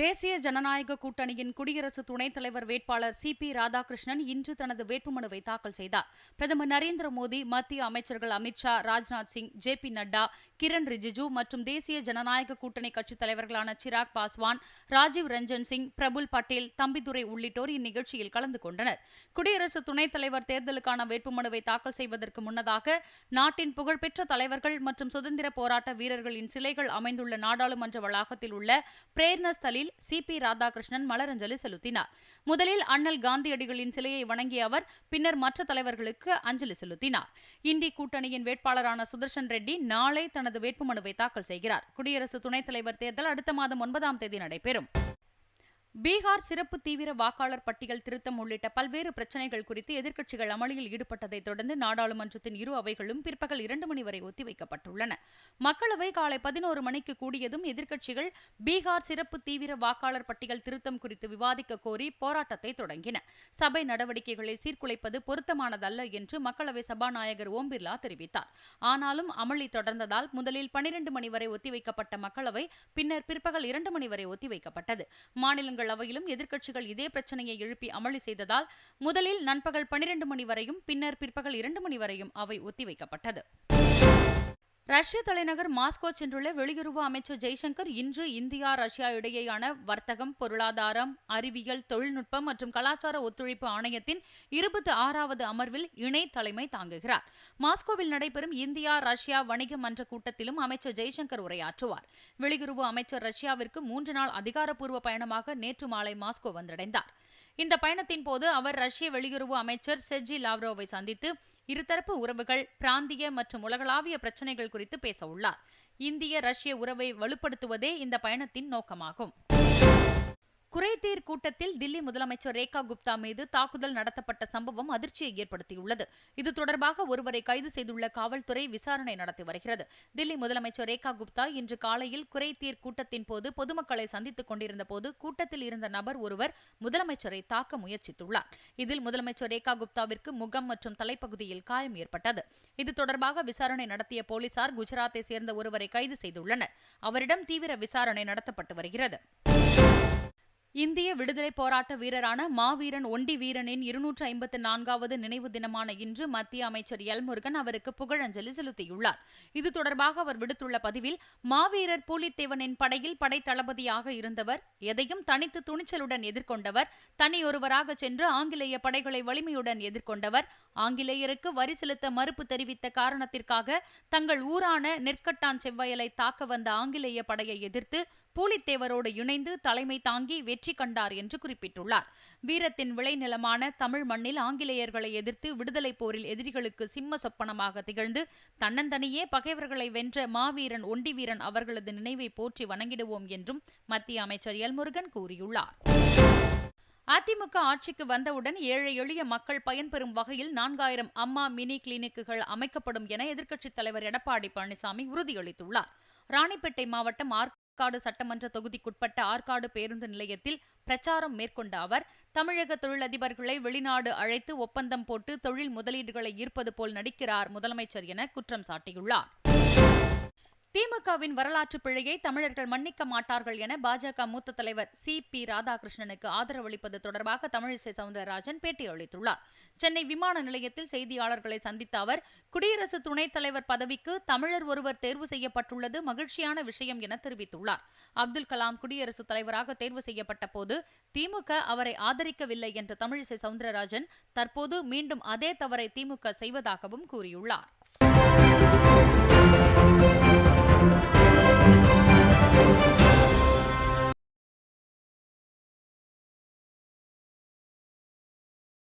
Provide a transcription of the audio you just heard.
தேசிய ஜனநாயக கூட்டணியின் குடியரசு துணைத் தலைவர் வேட்பாளர் சி பி ராதாகிருஷ்ணன் இன்று தனது வேட்புமனுவை தாக்கல் செய்தார். பிரதமர் நரேந்திர மோடி மத்திய அமைச்சர்கள் அமித்ஷா ராஜ்நாத் சிங் ஜே பி நட்டா கிரண் ரிஜிஜு மற்றும் தேசிய ஜனநாயக கூட்டணி கட்சித் தலைவர்களான சிராக் பாஸ்வான் ராஜீவ் ரஞ்சன் சிங் பிரபுல் பட்டேல் தம்பிதுரை உள்ளிட்டோர் இந்நிகழ்ச்சியில் கலந்து கொண்டனர். குடியரசு துணைத் தலைவர் தேர்தலுக்கான வேட்புமனுவை தாக்கல் செய்வதற்கு முன்னதாக நாட்டின் புகழ்பெற்ற தலைவர்கள் மற்றும் சுதந்திர போராட்ட வீரர்களின் சிலைகள் அமைந்துள்ள நாடாளுமன்ற வளாகத்தில் உள்ள பிரேர்ணஸ்தலில் சி பி ராதாகிருஷ்ணன் மலரஞ்சலி செலுத்தினார். முதலில் அண்ணல் காந்தியடிகளின் சிலையை வணங்கிய அவர் பின்னர் மற்ற தலைவர்களுக்கு அஞ்சலி செலுத்தினார். இந்தி கூட்டணியின் வேட்பாளரான சுதர்ஷன் ரெட்டி நாளை தனது வேட்புமனுவை தாக்கல் செய்கிறார். குடியரசு துணைத் தலைவர் தேர்தல் அடுத்த மாதம் ஒன்பதாம் தேதி நடைபெறும். பீகார் சிறப்பு தீவிர வாக்காளர் பட்டியல் திருத்தம் உள்ளிட்ட பல்வேறு பிரச்சினைகள் குறித்து எதிர்க்கட்சிகள் அமளியில் ஈடுபட்டதைத் தொடர்ந்து நாடாளுமன்றத்தின் இரு அவைகளும் பிற்பகல் இரண்டு மணி வரை ஒத்திவைக்கப்பட்டுள்ளன மக்களவை காலை பதினோரு மணிக்கு கூடியதும் எதிர்க்கட்சிகள் பீகார் சிறப்பு தீவிர வாக்காளர் பட்டியல் திருத்தம் குறித்து விவாதிக்க கோரி போராட்டத்தை தொடங்கின. சபை நடவடிக்கைகளை சீர்குலைப்பது பொருத்தமானதல்ல என்று மக்களவை சபாநாயகர் ஓம் பிர்லா தெரிவித்தார். ஆனாலும் அமளி தொடர்ந்ததால் முதலில் பனிரண்டு மணி வரை ஒத்திவைக்கப்பட்ட மக்களவை பின்னர் பிற்பகல் இரண்டு மணி வரை ஒத்திவைக்கப்பட்டது மாநிலங்கள் மாநிலங்களவையிலும் எதிர்க்கட்சிகள் இதே பிரச்சனையை எழுப்பி அமளி செய்ததால் முதலில் நண்பகல் பனிரண்டு மணி வரையும் பின்னர் பிற்பகல் இரண்டு மணி வரையும் அவை ஒத்திவைக்கப்பட்டது. ரஷ்ய தலைநகர் மாஸ்கோ சென்றுள்ள வெளியுறவு அமைச்சர் ஜெய்சங்கர் இன்று இந்தியா ரஷ்யா இடையேயான வர்த்தகம் பொருளாதாரம் அறிவியல் தொழில்நுட்பம் மற்றும் கலாச்சார ஒத்துழைப்பு ஆணையத்தின் இருபத்தி ஆறாவது அமர்வில் இணை தலைமை தாங்குகிறார். மாஸ்கோவில் நடைபெறும் இந்தியா ரஷ்யா வணிக மன்ற கூட்டத்திலும் அமைச்சர் ஜெய்சங்கர் உரையாற்றுவார். வெளியுறவு அமைச்சர் ரஷ்யாவிற்கு மூன்று நாள் அதிகாரப்பூர்வ பயணமாக நேற்று மாலை மாஸ்கோ வந்தடைந்தார். இந்த பயணத்தின் போது அவர் ரஷ்ய வெளியுறவு அமைச்சர் செர்ஜி லாவ்ரோவை சந்தித்து இருதரப்பு உறவுகள் பிராந்திய மற்றும் உலகளாவிய பிரச்சினைகள் குறித்து பேச உள்ளார் இந்திய ரஷ்ய உறவை வலுப்படுத்துவதே இந்த பயணத்தின் நோக்கமாகும். குறைதீர் கூட்டத்தில் தில்லி முதலமைச்சர் ரேகா குப்தா மீது தாக்குதல் நடத்தப்பட்ட சம்பவம் அதிர்ச்சியை ஏற்படுத்தியுள்ளது. இது தொடர்பாக ஒருவரை கைது செய்துள்ள காவல்துறை விசாரணை நடத்தி வருகிறது. தில்லி முதலமைச்சர் ரேகா குப்தா இன்று காலையில் குறைதீர் கூட்டத்தின் போது பொதுமக்களை சந்தித்துக் கொண்டிருந்த போது கூட்டத்தில் இருந்த நபர் ஒருவர் முதலமைச்சரை தாக்க முயற்சித்துள்ளார். இதில் முதலமைச்சர் ரேகா குப்தாவிற்கு முகம் மற்றும் தலைப்பகுதியில் காயம் ஏற்பட்டது. இது தொடர்பாக விசாரணை நடத்திய போலீசார் குஜராத்தை சேர்ந்த ஒருவரை கைது செய்துள்ளனர். அவரிடம் தீவிர விசாரணை நடத்தப்பட்டு வருகிறது. இந்திய விடுதலை போராட்ட வீரரான மாவீரன் ஒண்டி வீரனின் இருநூற்று ஐம்பத்தி நான்காவது நினைவு தினமான இன்று மத்திய அமைச்சர் எல் முருகன் அவருக்கு புகழஞ்சலி செலுத்தியுள்ளார். இது தொடர்பாக அவர் விடுத்துள்ள பதிவில் மாவீரர் பூலித்தேவனின் படையில் படை தளபதியாக இருந்தவர் எதையும் தனித்து துணிச்சலுடன் எதிர்கொண்டவர் தனியொருவராக சென்று ஆங்கிலேய படைகளை வலிமையுடன் எதிர்கொண்டவர் ஆங்கிலேயருக்கு வரி செலுத்த மறுப்பு தெரிவித்த காரணத்திற்காக தங்கள் ஊரான நெற்கட்டான் செவ்வாயலை தாக்க வந்த ஆங்கிலேய படையை எதிர்த்து பூலித்தேவரோடு இணைந்து தலைமை தாங்கி வெற்றி கண்டார் என்று குறிப்பிட்டுள்ளார். வீரத்தின் விளைநிலமான தமிழ் மண்ணில் ஆங்கிலேயர்களை எதிர்த்து விடுதலை போரில் எதிரிகளுக்கு சிம்ம சொப்பனமாக திகழ்ந்து தன்னந்தனியே பகைவர்களை வென்ற மாவீரன் ஒண்டிவீரன் அவர்களது நினைவை போற்றி வணங்கிடுவோம் என்றும் மத்திய அமைச்சர் எல்முருகன் கூறியுள்ளார். அதிமுக ஆட்சிக்கு வந்தவுடன் ஏழை எளிய மக்கள் பயன்பெறும் வகையில் நான்காயிரம் அம்மா மினி கிளினிக்குகள் அமைக்கப்படும் என எதிர்க்கட்சித் தலைவர் எடப்பாடி பழனிசாமி உறுதியளித்துள்ளார். ராணிப்பேட்டை மாவட்டம் ஆர். ஆற்காடு சட்டமன்ற தொகுதிக்குட்பட்ட ஆற்காடு பேருந்து நிலையத்தில் பிரச்சாரம் மேற்கொண்ட அவர் தமிழக தொழிலதிபர்களை வெளிநாடு அழைத்து ஒப்பந்தம் போட்டு தொழில் முதலீடுகளை ஈர்ப்பது போல் நடிக்கிறார் முதலமைச்சர் என குற்றம் சாட்டியுள்ளார். திமுகவின் வரலாற்று பிழையை தமிழர்கள் மன்னிக்க மாட்டார்கள் என பாஜக மூத்த தலைவர் சி பி ராதாகிருஷ்ணனுக்கு ஆதரவளிப்பது தொடர்பாக தமிழிசை சவுந்தரராஜன் பேட்டியளித்துள்ளார் சென்னை விமான நிலையத்தில் செய்தியாளர்களை சந்தித்த அவர் குடியரசு துணைத் தலைவர் பதவிக்கு தமிழர் ஒருவர் தேர்வு செய்யப்பட்டுள்ளது மகிழ்ச்சியான விஷயம் என தெரிவித்துள்ளார். அப்துல் கலாம் குடியரசுத் தலைவராக தேர்வு செய்யப்பட்ட போது திமுக அவரை ஆதரிக்கவில்லை என்ற தமிழிசை சவுந்தரராஜன் தற்போது மீண்டும் அதே தவறை திமுக செய்வதாகவும் கூறியுள்ளார்.